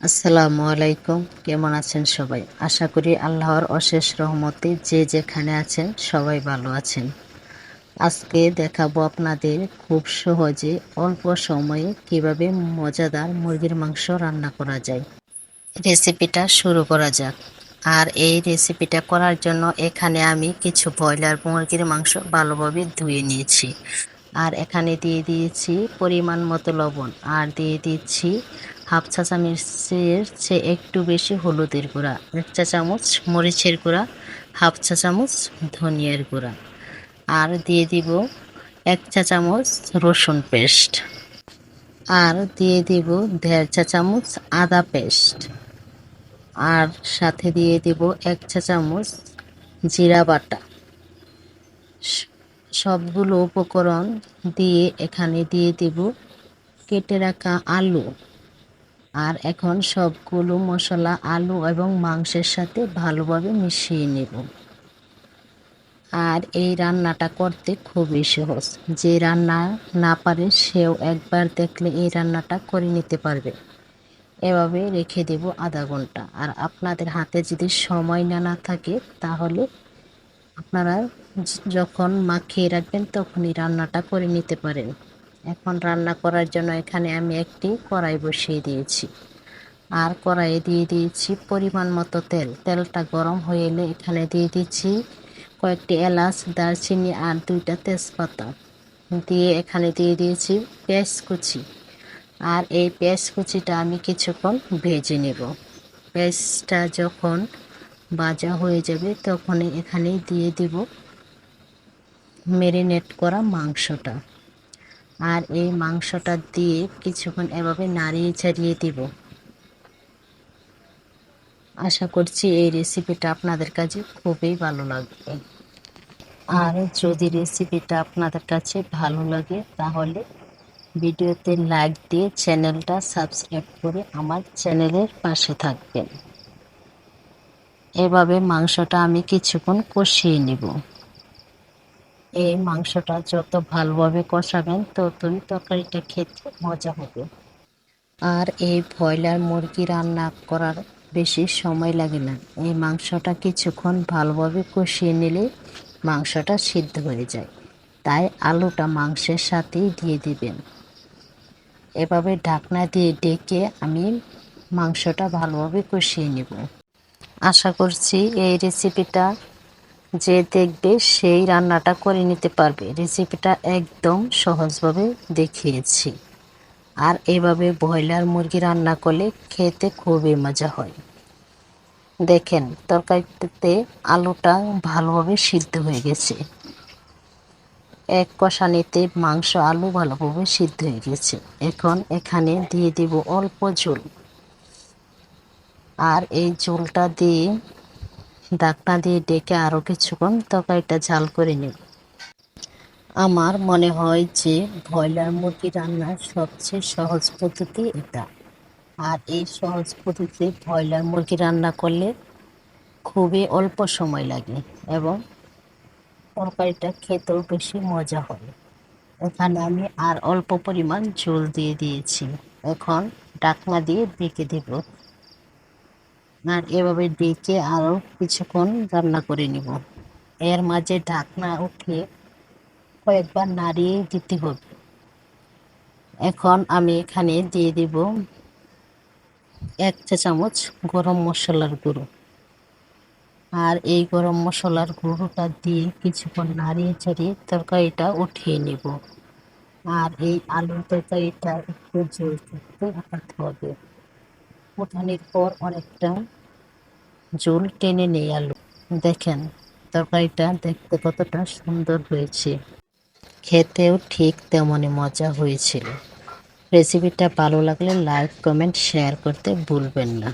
আসসালামু আলাইকুম। কেমন আছেন সবাই? আশা করি আল্লাহর অশেষ রহমতে যে যেখানে আছেন সবাই ভালো আছেন। আজকে দেখাবো আপনাদের খুব সহজে অল্প সময়ে কীভাবে মজাদার মুরগির মাংস রান্না করা যায়। রেসিপিটা শুরু করা যাক। আর এই রেসিপিটা করার জন্য এখানে আমি কিছু ব্রয়লার মুরগির মাংস ভালোভাবে ধুয়ে নিয়েছি। আর এখানে দিয়ে দিয়েছি পরিমাণ মতো লবণ। আর দিয়ে দিচ্ছি হাফ চা চামচের চেয়ে একটু বেশি হলুদের গুঁড়া, এক চা চামচ মরিচের গুঁড়া, হাফ চা চামচ ধনিয়ার গুঁড়া। আর দিয়ে দিব এক চা চামচ রসুন পেস্ট। আর দিয়ে দিব দেড় চা চামচ আদা পেস্ট। আর সাথে দিয়ে দিব এক চা চামচ জিরা বাটা। সবগুলো উপকরণ দিয়ে এখানে দিয়ে দিব কেটে রাখা আলু। আর এখন সবগুলো মশলা, আলু এবং মাংসের সাথে ভালোভাবে মিশিয়ে নেব। আর এই রান্নাটা করতে খুবই সহজ। যে রান্না না পারে সেও একবার দেখলে এই রান্নাটা করে নিতে পারবে। এভাবে রেখে দেব আধা ঘণ্টা। আর আপনাদের হাতে যদি সময় না না থাকে, তাহলে আপনারা যখন মাখিয়ে রাখবেন, তখনই রান্নাটা করে নিতে পারেন। এখন রান্না করার জন্য এখানে আমি একটি কড়াই বসিয়ে দিয়েছি। আর কড়াইয়ে দিয়ে দিয়েছি পরিমাণ মতো তেল। তেলটা গরম হয়ে এলে এখানে দিয়ে দিচ্ছি কয়েকটি এলাচ, দারচিনি আর দুইটা তেজপাতা। দিয়ে এখানে দিয়ে দিয়েছি পেঁয়াজ কুচি। আর এই পেঁয়াজ কুচিটা আমি কিছুক্ষণ ভেজে নেব। পেঁয়াজটা যখন ভাজা হয়ে যাবে তখন এখানে দিয়ে দিব মেরিনেট করা মাংসটা। আর এই মাংসটা দিয়ে কিছুক্ষণ এভাবে নাড়িয়ে ছাড়িয়ে দিব। আশা করছি এই রেসিপিটা আপনাদের কাছে খুবই ভালো লাগবে। আর যদি রেসিপিটা আপনাদের কাছে ভালো লাগে, তাহলে ভিডিওতে লাইক দিয়ে চ্যানেলটা সাবস্ক্রাইব করে আমার চ্যানেলের পাশে থাকবেন। এভাবে মাংসটা আমি কিছুক্ষণ কষিয়ে নেব। এই মাংসটা যত ভালোভাবে কষাবেন, ততই তরকারিটা খেতে মজা হবে। আর এই ব্রয়লার মুরগি রান্না করার বেশি সময় লাগে না। এই মাংসটা কিছুক্ষণ ভালোভাবে কষিয়ে নিলে মাংসটা সিদ্ধ হয়ে যায়। তাই আলুটা মাংসের সাথেই দিয়ে দিবেন। এভাবে ঢাকনা দিয়ে ডেকে আমি মাংসটা ভালোভাবে কষিয়ে নেব। আশা করছি এই রেসিপিটা যে দেখবে সেই রান্নাটা করে নিতে পারবে। রেসিপিটা একদম সহজভাবে দেখিয়েছি। আর এভাবে ব্রয়লার মুরগি রান্না করলে খেতে খুবই মজা হয়। দেখেন, তরকারিতে আলুটা ভালোভাবে সিদ্ধ হয়ে গেছে। এক কষানিতে মাংস আলু ভালোভাবে সিদ্ধ হয়ে গেছে। এখন এখানে দিয়ে দিব অল্প ঝোল। আর এই ঝোলটা দিয়ে ডাকনা দিয়ে ডেকে আরও কিছুক্ষণ তরকারিটা ঝাল করে নেব। আমার মনে হয় যে ব্রয়লার মুরগি রান্নার সবচেয়ে সহজ পদ্ধতি এটা। আর এই সহজ পদ্ধতিতে ব্রয়লার মুরগি রান্না করলে খুবই অল্প সময় লাগে এবং তরকারিটা খেতেও বেশি মজা হয়। এখানে আমি আর অল্প পরিমাণ ঝোল দিয়ে দিয়েছি। এখন ডাকনা দিয়ে ডেকে দেব। আর এভাবে ডেকে আরও কিছুক্ষণ রান্না করে নিব। এর মাঝে ঢাকনা উঠিয়ে কয়েকবার নাড়িয়ে দিতে হবে। এখন আমি এখানে দিয়ে দিব এক চা চামচ গরম মশলার গুঁড়ো। আর এই গরম মশলার গুঁড়োটা দিয়ে কিছুক্ষণ নাড়িয়ে চাড়িয়ে তরকারিটা উঠিয়ে নেব। আর এই আলুর তরকারিটা একটু জল থাকতে হবে। উঠানোর পর অনেকটা জল টেনে নিয়ে আলু। দেখেন, তরকারিটা দেখতে কতটা সুন্দর হয়েছে। খেতেও ঠিক তেমনই মজা হয়েছিল। রেসিপিটা ভালো লাগলে লাইক কমেন্ট শেয়ার করতে ভুলবেন না।